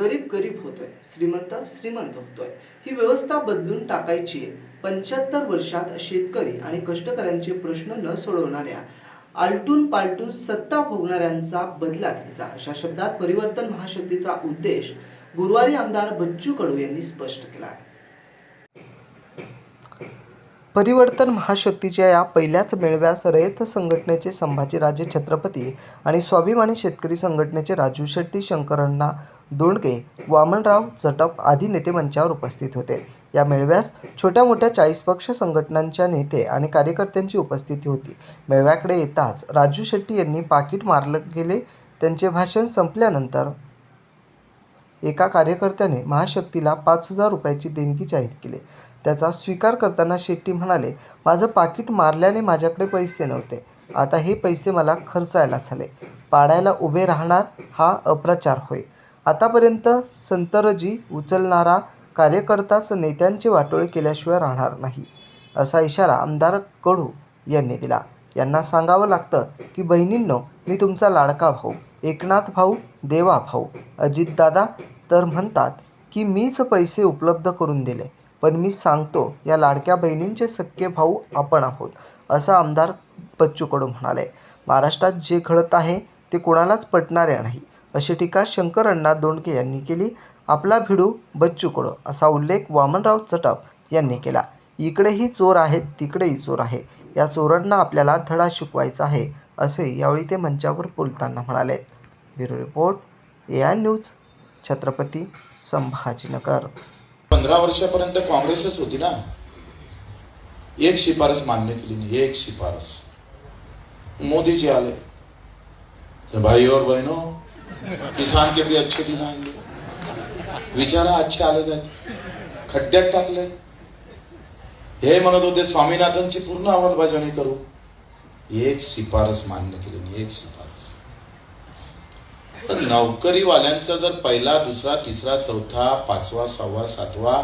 गरीब गरीब होतोय श्रीमंत श्रीमंत होतोय. ही व्यवस्था बदलून टाकायची पंच्याहत्तर वर्षात शेतकरी आणि कष्टकऱ्यांचे प्रश्न न सोडवणाऱ्या आलटून पालटून सत्ता भोगणाऱ्यांचा बदला घ्यायचा. अशा शब्दात परिवर्तन महाशक्तीचा उद्देश गुरुवारी आमदार बच्चू कडू यांनी स्पष्ट केला आहे. परिवर्तन महाशक्तीच्या या पहिल्याच मेळव्यास रयत संघटनेचे संभाजीराजे छत्रपती आणि स्वाभिमानी शेतकरी संघटनेचे राजू शेट्टी शंकरण्णा दोंडके वामनराव जटप आदी नेते मंचावर उपस्थित होते. या मेळव्यास छोट्या मोठ्या चाळीस पक्ष संघटनांच्या नेते आणि कार्यकर्त्यांची उपस्थिती होती. मेळव्याकडे येताच राजू शेट्टी यांनी पाकिट मारलं गेले. त्यांचे भाषण संपल्यानंतर एका कार्यकर्त्याने महाशक्तीला पाच हजार रुपयाची देणगी जाहीर केली. त्याचा स्वीकार करताना शेट्टी म्हणाले माझं पाकिट मारल्याने माझ्याकडे पैसे नव्हते. आता हे पैसे मला खर्चायला झाले. पाडायला उभे राहणार हा अप्रचार होय. आतापर्यंत संतरजी उचलणारा कार्यकर्ताच नेत्यांचे वाटोळे केल्याशिवाय राहणार नाही. असा इशारा आमदार कडू यांनी दिला. यांना सांगावं लागतं की बहिणींनो मी तुमचा लाडका भाऊ. एकनाथ भाऊ देवा भाऊ. अजितदादा तर म्हणतात की मीच पैसे उपलब्ध करून दिले पण मी सांगतो या लाडक्या बहिणींचे सख्खे भाऊ आपण आहोत असं आमदार बच्चू कडू म्हणाले. महाराष्ट्रात जे घडत आहे ते कोणालाच पटणारे नाही अशी टीका शंकर अण्णा दोंडके यांनी केली. आपला भिडू बच्चू कडू असा उल्लेख वामनराव चटप यांनी केला. इकडेही चोर आहेत तिकडेही चोर आहे. या चोरांना आपल्याला धडा शिकवायचा आहे असे यावेळी ते मंचावर बोलताना म्हणाले. Bureau report A I news Chhatrapati Sambhajinagar. पंधरा वर्षापर्यंत काँग्रेसच होती ना. एक शिफारस मान्य केली नाही एक शिफारस. मोदीजी आले. भाई और बहनों किसान के भी अच्छे दिन आएंगे. विचारा अच्छे आले काय खड्ड्यात टाकले. हे म्हणत होते स्वामीनाथनची पूर्ण अंमलबजावणी करू. एक शिफारस मान्य केली नाही एक शिफारस. पण नोकरीवाल्यांचा जर पहिला दुसरा तिसरा चौथा पाचवा सहावा सातवा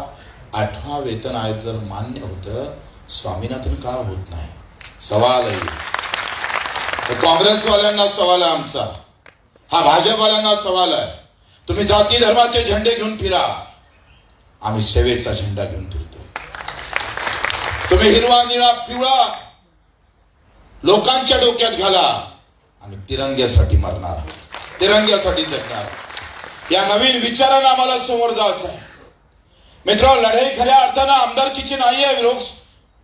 आठवा वेतन आयोग जर मान्य होतं स्वामीनाथन का होत नाही? सवाल आहे तर काँग्रेसवाल्यांना सवाल आहे आमचा. हा भाजपवाल्यांना सवाल आहे. तुम्ही जाती धर्माचे झेंडे घेऊन फिरा. आम्ही सेवेचा झेंडा घेऊन फिरतो तुम्ही हिरवा निळा पिवळा लोकांच्या डोक्यात घाला. आम्ही तिरंग्यासाठी मरणार आहोत. तिरंग्यासाठी जगणार या नवीन विचारानं आम्हाला समोर जायचं आहे. मित्र लढाई खऱ्या अर्थानं आमदारकीची नाही आहे विरोध.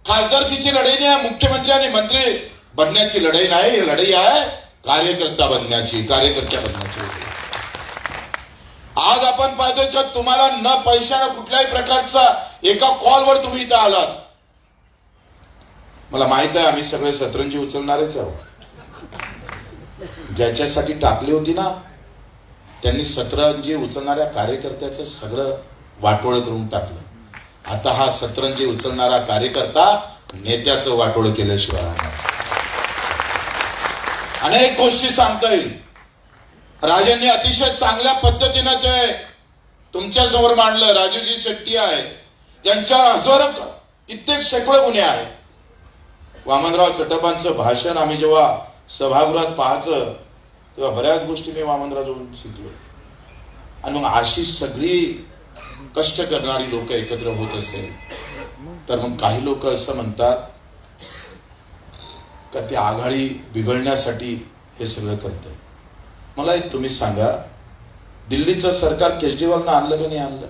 खासदारकीची लढाई नाही आहे मुख्यमंत्री आणि मंत्री बनण्याची लढाई नाही. लढाई आहे कार्यकर्ता बनण्याची कार्यकर्त्या बनण्याची. आज आपण पाहतोय तर तुम्हाला न पैशानं कुठल्याही प्रकारचा एका कॉलवर तुम्ही इथं आलात. मला माहीत आहे आम्ही सगळे सतरंजी उचलणारेच आहोत. ज्याच्यासाठी टाकली होती ना त्यांनी सतरंजी उचलणाऱ्या कार्यकर्त्याचं सगळं वाटोळं करून टाकलं. आता हा सतरंजी उचलणारा कार्यकर्ता नेत्याचं वाटोळ केल्याशिवाय अनेक गोष्टी सांगता येईल. राजांनी अतिशय चांगल्या पद्धतीनं ते तुमच्यासमोर मांडलं. राजूजी शेट्टी आहे. त्यांच्या हजारो कित्येक शेकडो गुन्हे आहेत. वामनराव चटपांचं भाषण आम्ही जेव्हा सभागृहात पाहायचं तेव्हा बऱ्याच गोष्टी मी वामनरावजवळून शिकलो. आणि मग अशी सगळी कष्ट करणारी लोक एकत्र होत असेल तर मग काही लोक असं म्हणतात का ती आघाडी बिघडण्यासाठी हे सगळं करतंय. मला एक तुम्ही सांगा दिल्लीचं सरकार केजरीवालनं आणलं का नाही आणलं?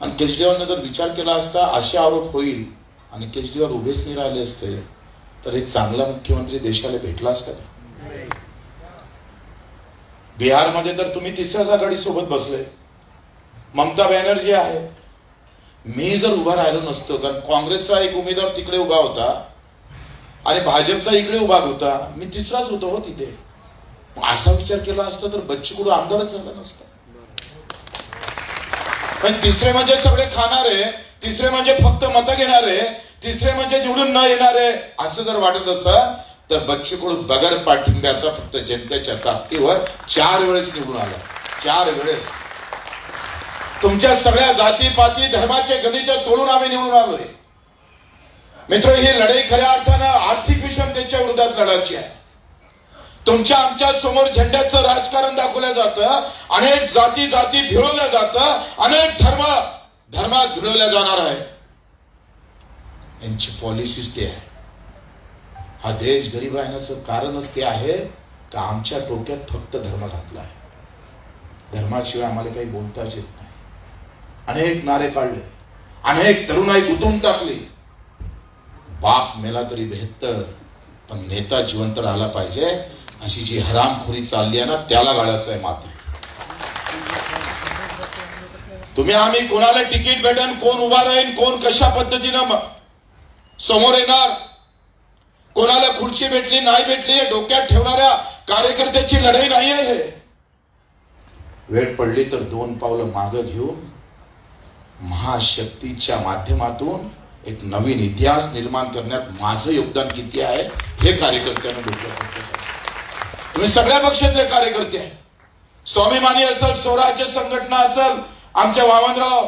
आणि केजरीवालनं जर विचार केला असता असे आरोप होईल आणि केजरीवाल उभेच नाही राहिले असते तर एक चांगला मुख्यमंत्री देशाला भेटला असता का? बिहारमध्ये तर तुम्ही तिसऱ्याच आघाडी सोबत बसले. ममता बॅनर्जी आहे. मी जर उभा राहिलो नसतो कारण काँग्रेसचा एक उमेदवार तिकडे उभा होता आणि भाजपचा इकडे उभा होता मी तिसराच होतो हो तिथे. असा विचार केला असता तर बच्चू कडू आमदारच झाला नसता. पण तिसरे म्हणजे सगळे खाणारे तिसरे म्हणजे फक्त मतं घेणारे तिसरे म्हणजे निवडून न येणारे असं जर वाटत असं तर बच्चू बगड पाठिंब्याचा फक्त जनतेच्या ताकदीवर चार वेळेस निवडून आला. चार वेळेस. तुमच्या सगळ्या जाती पाती धर्माचे गणित तोडून आम्ही निवडून आलोय मित्र ही लढाई खऱ्या अर्थानं आर्थिक विषमतेच्या विरोधात लढायची आहे. तुमच्या आमच्यासमोर झेंड्याचं राजकारण दाखवलं जातं अनेक जाती जाती भिळवल्या जातं अनेक धर्म धर्मात भिळवल्या जाणार आहे. यांची पॉलिसीच ते आहे. हा देश गरीब राहण्याचं कारणच ते आहे का आमच्या डोक्यात फक्त धर्म घातला आहे? धर्माशिवाय आम्हाला काही बोलताच येत नाही. अनेक नारे काढले. अनेक तरुणाई गुंतवून टाकली. बाप मेला तरी बेहत्तर पण नेता जिवंत राहिला पाहिजे. अशी जी हरामखोरी चालली आहे ना त्याला गाळायचं आहे माती. तुम्ही आम्ही कोणाला तिकीट भेटन कोण उभा राहील कोण कशा पद्धतीनं समोर येणार? कोणाला खुर्ची भेटली नाही भेटली डोक्यात ठेवणाऱ्या कार्यकर्त्याची लढाई नाही आहे हे. वेळ पडली तर दोन पावलं मागं घेऊन महाशक्तीच्या माध्यमातून एक नवीन इतिहास निर्माण करण्यात माझं योगदान किती आहे हे कार्यकर्त्यांना डोक्यात तुम्ही सगळ्या पक्षातले कार्यकर्ते आहे स्वाभिमानी असेल स्वराज्य संघटना असेल आमच्या वामनराव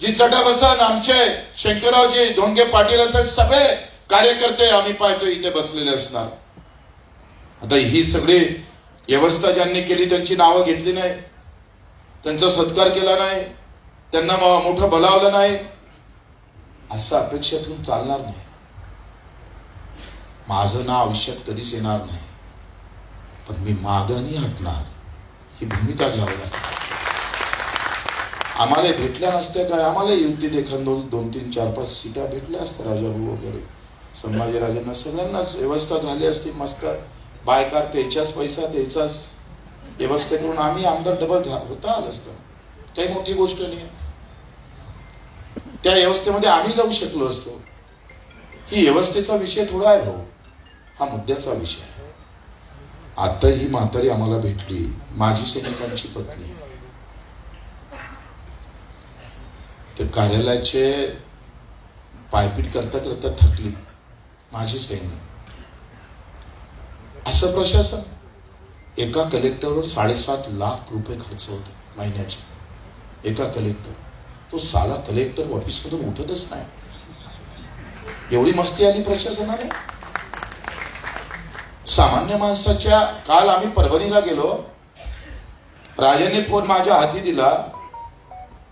जी चटा असल आमचे शंकररावजी धोंडगे पाटील असेल सगळे कार्यकर्ते आम्ही पाहतो इथे बसलेले असणार. आता ही सगळी व्यवस्था ज्यांनी केली त्यांची नावं घेतली नाही. त्यांचा सत्कार केला नाही. त्यांना मोठं बलावलं नाही. असं अपेक्षेतून चालणार नाही. माझं नाव आयुष्यात कधीच येणार नाही. पण मी मागं नाही हटणार. ही भूमिका घ्यावी लागते आम्हाला भेटल्या नसत्या काय? आम्हाला युतीत एखाद दोन दोन तीन चार पाच सीटा भेटल्या असत्या राजाभाऊ वगैरे. संभाजीराजांना सगळ्यांनाच व्यवस्था झाली असती. मस्त बायकार त्याच्याच पैसा त्याचाच व्यवस्था करून आम्ही आमदार डबल होता आलं असतं. काही मोठी गोष्ट नाही. आहे. त्या व्यवस्थेमध्ये आम्ही जाऊ शकलो असतो. ही व्यवस्थेचा विषय थोडा आहे भाऊ. हा मुद्द्याचा विषय आता ही म्हातारी आम्हाला भेटली. माजी सैनिकांची पत्नी. तर कार्यालयाचे पायपीट करता करता थकली. माझी सैनिक असं प्रशासन? एका कलेक्टरवर साडेसात लाख रुपये खर्च होते महिन्याचे. एका कलेक्टर तो साला कलेक्टर ऑफिसमधून उठतच नाही. एवढी मस्ती आली प्रशासनाने? सामान्य माणसाच्या काल आम्ही परभणीला गेलो. राजाने फोन माझ्या हाती दिला.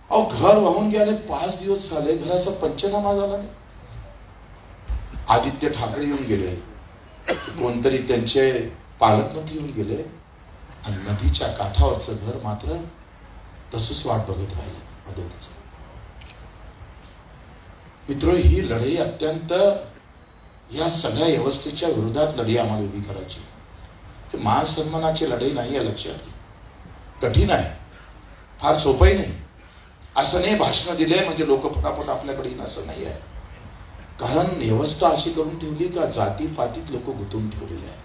अहो घर वाहून गेले पाच दिवस झाले घराचा पंचनामा झाला नाही. आदित्य ठाकरे येऊन गेले. कोणतरी त्यांचे पालकमंत्री येऊन गेले. आणि नदीच्या काठावरचं घर मात्र तसंच वाट बघत राहिलं मदतीचं मित्र ही लढाई अत्यंत या सगळ्या व्यवस्थेच्या विरोधात लढाई आम्हाला उभी करायची ही मान सन्मानाची लढाई नाही आहे लक्षात घे. कठीण आहे. फार सोपंही नाही. असं नाही भाषणं दिले म्हणजे लोक फटाफट आपल्याकडे असं नाही आहे. कारण व्यवस्था अशी करून ठेवली का जाती पातीत लोक गुंतवून ठेवलेले आहे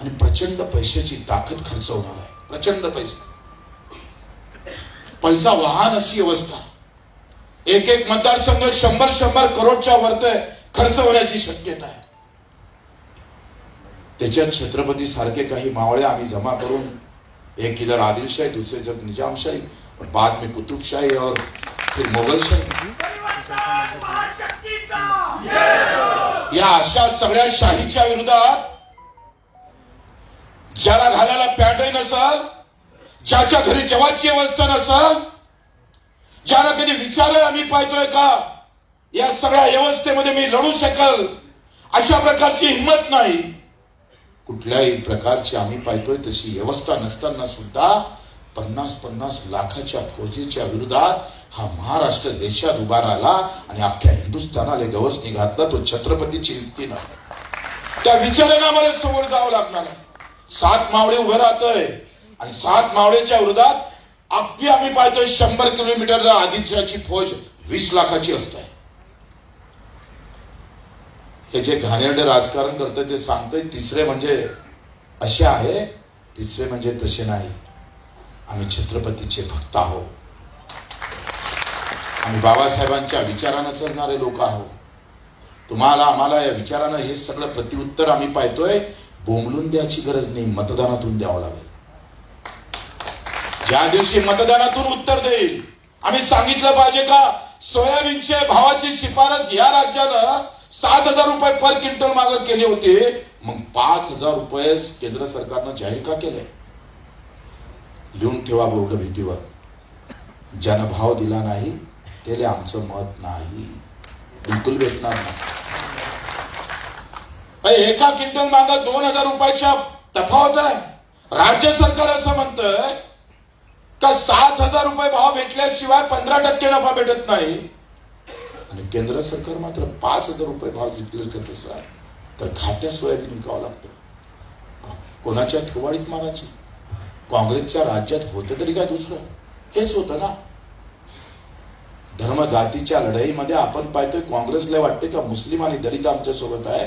आणि प्रचंड पैशाची ताकद खर्च होणार आहे. प्रचंड पैसा. पैसा वाहन अशी व्यवस्था. एक एक मतदारसंघ शंभर शंभर करोडच्या वरत खर्च होण्याची शक्यता आहे. त्याच्यात छत्रपती सारखे काही मावळे आम्ही जमा करून एक इधर आदिलशाही दुसरे जग निजामशाही और बाद में कुतुबशाही और फिर मुगलशाही. या अशा सगळ्या शाहीच्या विरोधात ज्याला घालायला पॅन्टही नसल ज्याच्या घरी जेवाची अवस्था नसल ज्याला कधी विचारलं आम्ही पाहतोय का? या सगळ्या व्यवस्थेमध्ये मी लढू शकल अशा प्रकारची हिंमत नाही. कुठल्याही प्रकारची आम्ही पाहतोय तशी व्यवस्था नसताना सुद्धा पन्नास पन्नास लाखाच्या फौजेच्या विरोधात हा महाराष्ट्र देशात उभा राहिला आणि अख्ख्या हिंदुस्थानाला गवसनी घातलं तो छत्रपतीची युक्तीनं. त्या विचारानं आम्हाला समोर जावं लागणार आहे. सात मावळे उभं राहतय. आणि सात मावळेच्या विरोधात अगदी आम्ही पाहतोय शंभर किलोमीटर आदित्याची फौज वीस लाखाची असते. हे जे घाणेरडे राजकारण करतंय ते सांगतंय तिसरे म्हणजे असे आहे तिसरे म्हणजे तसे नाही. आम्ही छत्रपतीचे भक्त आहोत. आणि बाबासाहेबांच्या विचारानं चालणारे लोक आहोत. तुम्हाला आम्हाला या विचारानं हे सगळं प्रत्युत्तर आम्ही पाहतोय. बोंबलून द्यायची गरज नाही मतदानातून द्यावं लागेल. ज्या दिवशी मतदानातून उत्तर देईल आम्ही सांगितलं पाहिजे का सोयाबीनच्या भावाची शिफारस या राज्यानं सात हजार रुपये पर क्विंटल माग केले होते. मग पाच हजार रुपये केंद्र सरकारनं जाहीर का केले? लिहून ठेवा बोर्ड भीतीवर. ज्यानं भाव दिला नाही त्याले आमचं मत नाही. बिलकुल भेटणार नाही. एका क्विंटल मागं दोन हजार रुपयाच्या तफावत आहे. राज्य सरकार असं म्हणतंय का सात हजार रुपये भाव भेटल्याशिवाय पंधरा टक्के नफा भेटत नाही. आणि केंद्र सरकार मात्र पाच हजार रुपये भाव डिक्लेअर करत असाल तर खात्यात सोयाबीन विकावं लागतं. कोणाच्या थोवाडीत मारायची काँग्रेसच्या राज्यात होतं तरी काय दुसरं? हेच होतं ना. धर्म जातीच्या लढाईमध्ये आपण पाहतोय काँग्रेसला वाटते का मुस्लिम आणि दलित आमच्यासोबत आहे?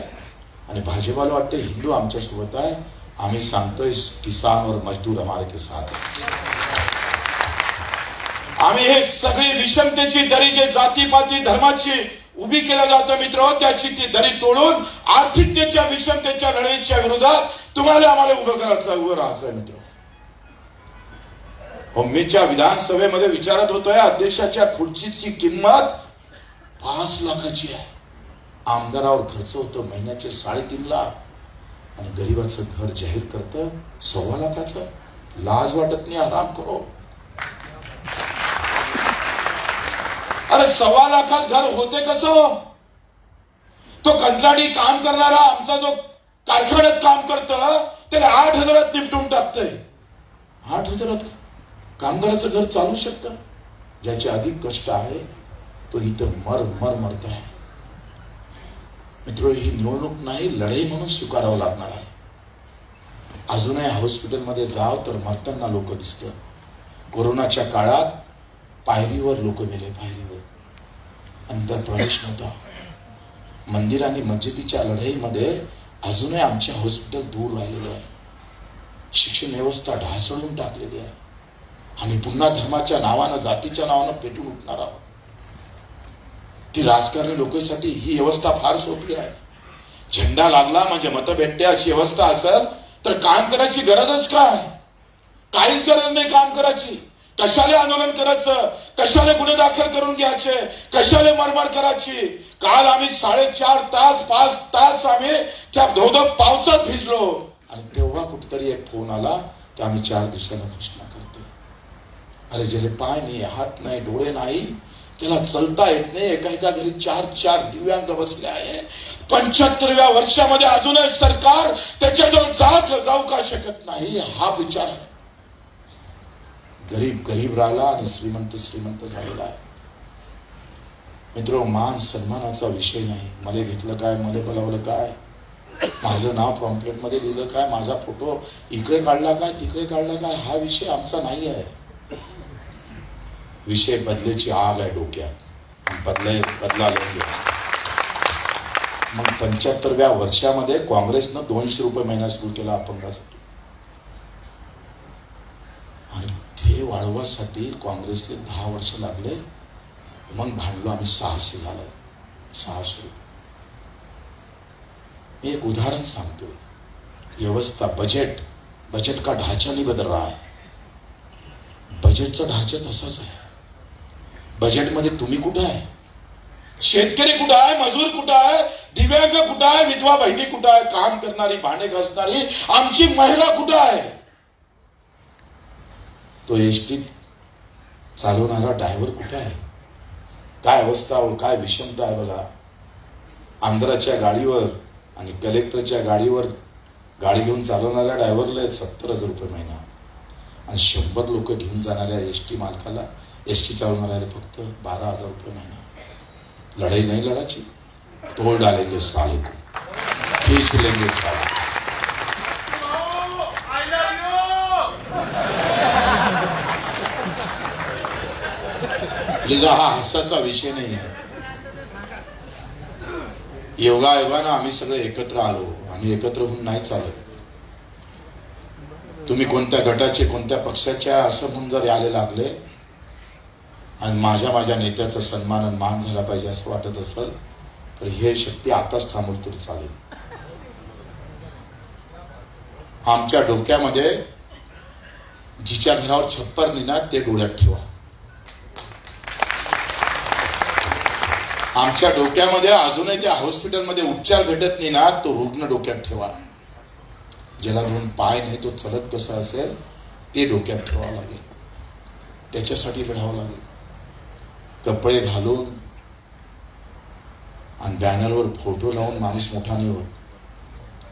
आणि भाजपाला वाटते हिंदू आमच्यासोबत आहे? आम्ही सांगतोय किसान और मजदूर हमारे के साथ आम्ही हे सगळी विषमतेची दरी जे जातीपाती धर्माची उभी केलं जातो मित्र त्याची ती दरी तोडून आर्थिकतेच्या विषमतेच्या लढाईच्या विरोधात तुम्हाला आम्हाला उभं करायचं उभं राहायचं आहे मित्र. हो मीच्या विधानसभेमध्ये विचारत होतोय अध्यक्षाच्या खुर्चीची किंमत पाच लाखाची आहे. आमदारावर खर्च होतो महिन्याचे साडेतीन लाख. आणि गरीबाचं घर जाहीर करतं सव्वा लाखाचं. लाज वाटत नाही आराम करो. अरे सव्वा लाखात घर होते कसं? तो कंत्राटी काम करणारा आमचा जो कारखान्यात काम करत त्याला आठ हजारात निपटून टाकतंय. आठ हजारात कामगाराचं घर चालू शकतं? ज्याचे अधिक कष्ट आहे तो इथं मर मर मरत आहे. मित्र ही निवडणूक नाही लढाई म्हणून स्वीकारावं लागणार आहे. अजूनही हॉस्पिटलमध्ये जाव तर मरताना लोक दिसतं. कोरोनाच्या काळात पायरीवर लोक मेले पायरीवर. अंतर प्रवेश नव्हता. मंदिर आणि मस्जिदीच्या लढाईमध्ये अजूनही आमचे हॉस्पिटल दूर राहिलेलं आहे. शिक्षण व्यवस्था ढासळून टाकलेली आहे. आणि पुन्हा धर्माच्या नावानं जातीच्या नावानं पेटून उठणार आहोत. ती राजकारणी लोकांसाठी ही व्यवस्था फार सोपी आहे. झेंडा लागला म्हणजे मतं भेटते अशी व्यवस्था असेल तर काम करायची गरजच काय? काहीच गरज नाही काम करायची. कशाले आंदोलन करायचं? कशाले गुन्हे दाखल करून घ्यायचे? कशाले मरमर करायची? काल आम्ही साडेचार तास पाच तास आम्ही त्या धोधो पावसात भिजलो. आणि तेव्हा कुठेतरी एक फोन आला की आम्ही चार दिवसानं फसणार अरे ज्याला पाय नाही हात नाही डोळे नाही त्याला चलता येत नाही एका एका घरी चार चार दिव्यांग बसले आहे. पंच्याहत्तरव्या वर्षामध्ये अजूनही सरकार त्याच्याजवळ जात जाऊ का शकत नाही हा विचार आहे. गरीब गरीब राहिला आणि श्रीमंत श्रीमंत झालेला आहे. मित्र मान सन्मानाचा विषय नाही. मला घेतलं काय मला बोलावलं काय? माझं नाव पॉम्पलेटमध्ये लिहिलं काय? माझा फोटो इकडे काढला काय तिकडे काढला काय? हा विषय आमचा नाही आहे. विषय बदलेची आग आहे डोक्यात. बदले बदला लागले. मग पंच्याहत्तरव्या वर्षामध्ये काँग्रेसनं दोनशे रुपये महिना सुरू केला अपंगासाठी. आणि ते वाढवासाठी काँग्रेसले दहा वर्ष लागले. मग भांडलो आम्ही सहाशे झालं. सहाशे रुपये. मी एक उदाहरण सांगतोय. व्यवस्था बजेट. बजेट का ढांचा नहीं बदल रहा है बजेटचा ढांचा तसाच आहे. बजेटमध्ये तुम्ही कुठं आहे? शेतकरी कुठं आहे? मजूर कुठं आहे? दिव्यांग कुठं आहे? विधवा बहिणी कुठं आहे? काम करणारी भांडे घासणारी आमची महिला कुठं आहे? तो एसटीत चालवणारा ड्रायव्हर कुठे आहे? काय अवस्था हो? काय विषमता आहे बघा. आंध्राच्या गाडीवर आणि कलेक्टरच्या गाडीवर गाडी घेऊन चालवणाऱ्या ड्रायव्हरला सत्तर हजार रुपये महिना. आणि शंभर लोक घेऊन जाणाऱ्या एस टी मालकाला एस टी चालवणाऱ्याला फक्त बारा हजार रुपये महिना. लढाई नाही लढाची तोड़ डालेंगे साले. को खींच लेंगे साले म्हणजे हा हसाचा विषय नाही आहे. योगायोगानं आम्ही सगळे एकत्र आलो. आणि एकत्र होऊन नाही चालत. तुम्ही कोणत्या गटाचे कोणत्या पक्षाच्या असं म्हणून जर यायला लागले आणि माझ्या माझ्या नेत्याचा सन्मान आणि मान झाला पाहिजे असं वाटत असेल तर हे शक्ती आताच थांबवली तरी चालेल. आमच्या डोक्यामध्ये जिच्या घरावर छप्पर निना ते डोळ्यात ठेवा. आमच्या डोक्यामध्ये अजूनही त्या हॉस्पिटलमध्ये उपचार भेटत नाही ना तो रुग्ण डोक्यात ठेवा. ज्याला दोन पाय नाही तो चलत कसा असेल ते डोक्यात ठेवावं लागेल. त्याच्यासाठी लढावं लागेल. कपडे घालून आणि बॅनरवर फोटो लावून माणूस मोठा नाही होत.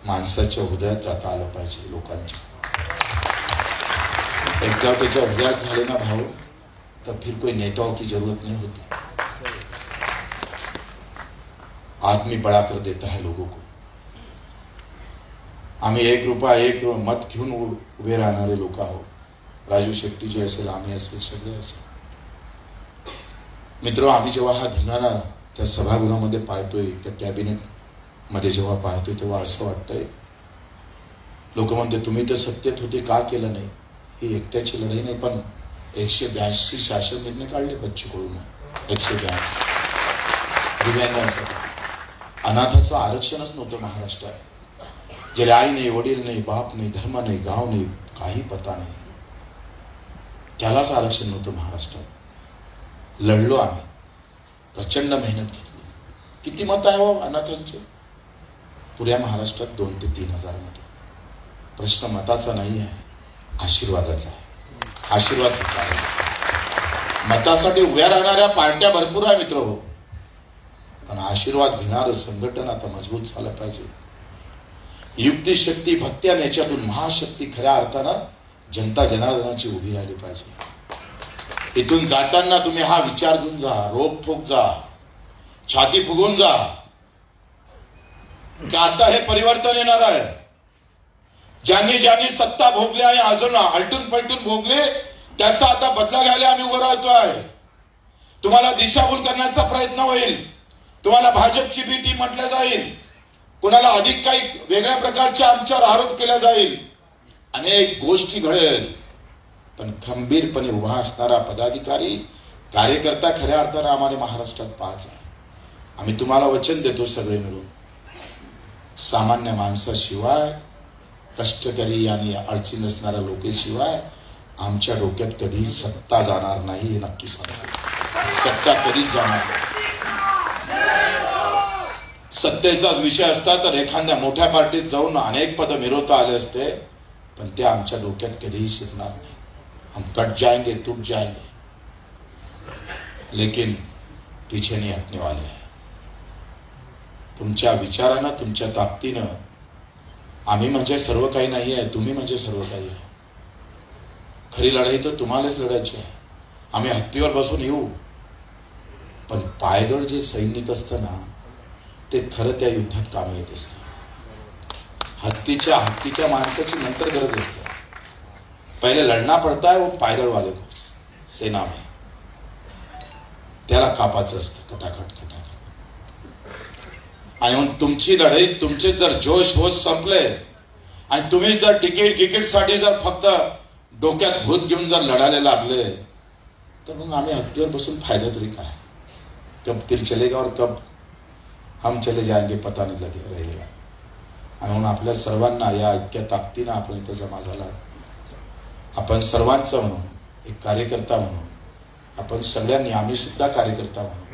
माणसाच्या हृदयात जाता आलं पाहिजे लोकांच्या. एकदा त्याच्या हृदयात झाले ना भाऊ तर फिर कोई नेताओं की जरूरत नहीं होती. आदमी बड़ा कर देता है लोगों को. आम्ही एक रुपया एक मत घेऊन उ- उभे राहणारे लोक आहोत. राजू शेट्टी जे असेल आम्ही असेल सगळे असेल. मित्र आम्ही जेव्हा हा धिंगाणा त्या सभागृहामध्ये पाहतोय त्या कॅबिनेटमध्ये जेव्हा पाहतोय तेव्हा असं वाटतंय. लोक म्हणते तुम्ही तर सत्तेत होते का केलं नाही? ही एकट्याची लढाई नाही पण एकशे ब्याऐंशी शासन निर्णय काढले बच्चूकडून. एकशे ब्याऐंशी. दिव्यांगांसाठी अनाथाचं आरक्षणच नव्हतं महाराष्ट्रात. ज्याला आई नाही वडील नाही बाप नाही धर्म नाही गाव नाही काही पता नाही. त्यालाच आरक्षण नव्हतं महाराष्ट्रात. लढलो आम्ही. प्रचंड मेहनत घेतली. किती मत आहे हो अनाथांचे? पुऱ्या महाराष्ट्रात दोन ते तीन हजार मतं. प्रश्न मताचा नाही आहे आशीर्वादाचा आहे. आशीर्वाद मतासाठी उभ्या राहणाऱ्या पार्ट्या भरपूर आहे मित्र हो. पण आशीर्वाद घेणारं संघटन आता मजबूत झालं पाहिजे. युक्ती शक्ती याच्यातून महाशक्ती खऱ्या अर्थानं जनता जनार्दनाची उभी राहिली पाहिजे. इथून जाताना तुम्ही हा विचार घेऊन जा रोप ठोक जा छाती फुगून जा. का आता हे परिवर्तन येणार आहे? ज्यांनी ज्यांनी सत्ता भोगली आणि अजून आलटून पलटून भोगले त्याचा आता बदला घ्यायला आम्ही उभं राहतो आहे. तुम्हाला दिशाभूल करण्याचा प्रयत्न होईल. तुम्हाला भाजपची बी म्हटल्या म्हटलं जाईल. कुणाला अधिक काही वेगळ्या प्रकारच्या आमच्यावर आरोप केला जाईल. अनेक गोष्टी घडेल. पण खंबीरपणे उभा असणारा पदाधिकारी कार्यकर्ता खऱ्या अर्थानं आम्हाला महाराष्ट्रात पाच आहे. आम्ही तुम्हाला वचन देतो सगळे मिळून. सामान्य माणसाशिवाय कष्टकरी आणि अडचणी असणाऱ्या लोकेशिवाय आमच्या डोक्यात कधी सत्ता जाणार नाही हे नक्की सांगतो सत्ता कधीच जाणार नाही. सत्तेचाच विषय असता तर एखाद्या मोठ्या पार्टीत जाऊन अनेक पद मिरवता आले असते पण ते आमच्या डोक्यात कधीही शिरणार नाही. हम कट जाएंगे टूट जाएंगे। लेकिन पीछे नहीं हटने वाले हैं। तुमच्या विचारानं तुमच्या ताकदीनं आम्ही म्हणजे सर्व काही नाही आहे तुम्ही म्हणजे सर्व काही आहे. खरी लढाई तर तुम्हालाच लढायची आहे. आम्ही हत्तीवर बसून येऊ. पण पायदळ जे सैनिक असतं ना ते खरं त्या युद्धात कामी येत असतं. हत्तीच्या हत्तीच्या माणसाची नंतर गरज असते. पहिले लढना पडता है वो पैदल वाले को सेना में त्याला कापाचं असतं कटाकट कटाकट. आणि म्हणून तुमची लढाई तुमचे जर जोश होश संपले आणि तुम्ही जर तिकीट गिकीटसाठी जर फक्त डोक्यात भूत घेऊन जर लढायला लागले तर मग आम्ही हत्तीवर बसून फायदा तरी काय? कब तिर चलेगा और कब हम चले जाएंगे पता नहीं लगे रहेगा. आणि म्हणून आपल्या सर्वांना या इतक्या ताकदीनं आपण इथं जमा झाला आपण सर्वांचं म्हणून एक कार्यकर्ता म्हणून आपण सगळ्यांनी आम्हीसुद्धा कार्यकर्ता म्हणून